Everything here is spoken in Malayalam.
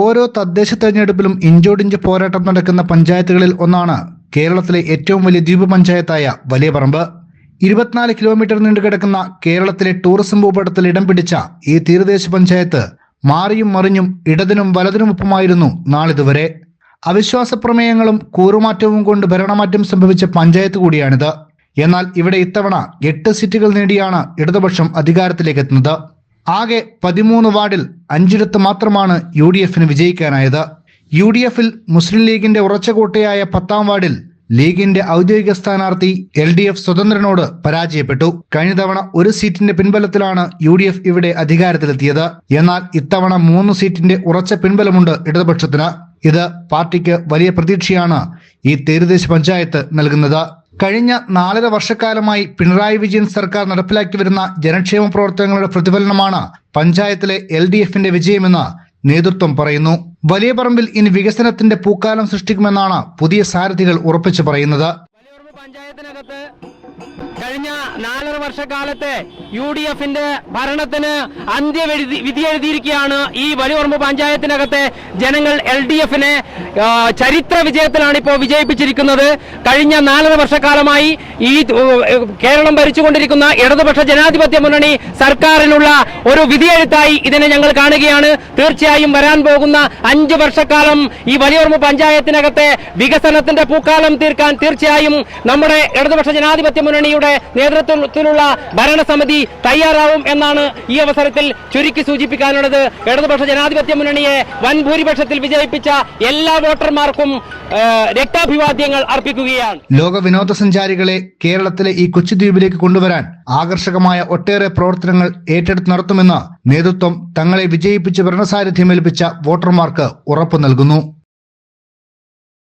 ഓരോ തദ്ദേശ തെരഞ്ഞെടുപ്പിലും ഇഞ്ചോടിഞ്ച് പോരാട്ടം നടക്കുന്ന പഞ്ചായത്തുകളിൽ ഒന്നാണ് കേരളത്തിലെ ഏറ്റവും വലിയ ദ്വീപ് പഞ്ചായത്തായ വലിയപറമ്പ്. ഇരുപത്തിനാല് കിലോമീറ്റർ നീണ്ടുകിടക്കുന്ന കേരളത്തിലെ ടൂറിസം ഭൂപടത്തിൽ ഇടം പിടിച്ച ഈ തീരദേശ പഞ്ചായത്ത് മാറിയും മറിഞ്ഞും ഇടതിനും വലതിനുമൊപ്പമായിരുന്നു നാളിതുവരെ. അവിശ്വാസ പ്രമേയങ്ങളും കൂറുമാറ്റവും കൊണ്ട് ഭരണമാറ്റം സംഭവിച്ച പഞ്ചായത്ത് കൂടിയാണിത്. എന്നാൽ ഇവിടെ ഇത്തവണ എട്ട് സീറ്റുകൾ നേടിയാണ് ഇടതുപക്ഷം അധികാരത്തിലേക്ക് എത്തുന്നത് ആകെ പതിമൂന്ന് വാർഡിൽ അഞ്ചിടത്ത് മാത്രമാണ് യു ഡി എഫിന് വിജയിക്കാനായത്. യു ഡി എഫിൽ മുസ്ലിം ലീഗിന്റെ ഉറച്ച കോട്ടയായ പത്താം വാർഡിൽ ലീഗിന്റെ ഔദ്യോഗിക സ്ഥാനാർത്ഥി എൽ ഡി എഫ് സ്വതന്ത്രനോട് പരാജയപ്പെട്ടു. കഴിഞ്ഞ തവണ ഒരു സീറ്റിന്റെ പിൻബലത്തിലാണ് യു ഡി എഫ് ഇവിടെ അധികാരത്തിലെത്തിയത്. എന്നാൽ ഇത്തവണ മൂന്ന് സീറ്റിന്റെ ഉറച്ച പിൻബലമുണ്ട് ഇടതുപക്ഷത്തിന്. ഇത് പാർട്ടിക്ക് വലിയ പ്രതീക്ഷയാണ് ഈ തീരദേശ പഞ്ചായത്ത് നൽകുന്നത്. കഴിഞ്ഞ നാലര വർഷക്കാലമായി പിണറായി വിജയൻ സർക്കാർ നടപ്പിലാക്കി വരുന്ന ജനക്ഷേമ പ്രവർത്തനങ്ങളുടെ പ്രതിഫലനമാണ് പഞ്ചായത്തിലെ എൽ ഡി എഫിന്റെ വിജയമെന്ന് നേതൃത്വം പറയുന്നു. വലിയ പറമ്പിൽ ഇനി വികസനത്തിന്റെ പൂക്കാലം സൃഷ്ടിക്കുമെന്നാണ് പുതിയ സാരഥികൾ ഉറപ്പിച്ചു പറയുന്നത്. പഞ്ചായത്തിനകത്ത് കഴിഞ്ഞ നാലര വർഷക്കാലത്തെ യു ഡി എഫിന്റെ ഭരണത്തിന് അന്ത്യവിധി വിധിയെഴുതിയിരിക്കുകയാണ് ഈ വലിയൂർമ്പ് പഞ്ചായത്തിനകത്തെ ജനങ്ങൾ എൽ ഡി എഫിനെ ചരിത്ര വിജയത്തിലാണ് ഇപ്പോൾ വിജയിപ്പിച്ചിരിക്കുന്നത്. കഴിഞ്ഞ നാലര വർഷക്കാലമായി ഈ കേരളം ഭരിച്ചുകൊണ്ടിരിക്കുന്ന ഇടതുപക്ഷ ജനാധിപത്യ മുന്നണി സർക്കാരിനുള്ള ഒരു വിധിയെഴുത്തായി ഇതിനെ ഞങ്ങൾ കാണുകയാണ്. തീർച്ചയായും വരാൻ പോകുന്ന അഞ്ച് വർഷക്കാലം ഈ വലിയൂർമ്പ് പഞ്ചായത്തിനകത്തെ വികസനത്തിന്റെ പൂക്കാലം തീർക്കാൻ തീർച്ചയായും നമ്മുടെ ഇടതുപക്ഷ ജനാധിപത്യ മുന്നണിയുടെ നേതൃത്വത്തിലുള്ള ഭരണസമിതി തയ്യാറാവും എന്നാണ് ഈ അവസരത്തിൽ ചുരുക്കി സൂചിപ്പിക്കാനുള്ളത്. ഇടതുപക്ഷ ജനാധിപത്യ മുന്നണിയെ വൻ ഭൂരിപക്ഷത്തിൽ വിജയിപ്പിച്ച എല്ലാ വോട്ടർമാർക്കും രക്താഭിവാദ്യങ്ങൾ അർപ്പിക്കുകയാണ്. ലോക വിനോദസഞ്ചാരികളെ കേരളത്തിലെ ഈ കൊച്ചുദ്വീപിലേക്ക് കൊണ്ടുവരാൻ ആകർഷകമായ ഒട്ടേറെ പ്രവർത്തനങ്ങൾ ഏറ്റെടുത്ത് നടത്തുമെന്ന് നേതൃത്വം തങ്ങളെ വിജയിപ്പിച്ച് ഭരണസാരഥ്യമേൽപ്പിച്ച വോട്ടർമാർക്ക് ഉറപ്പു നൽകുന്നു.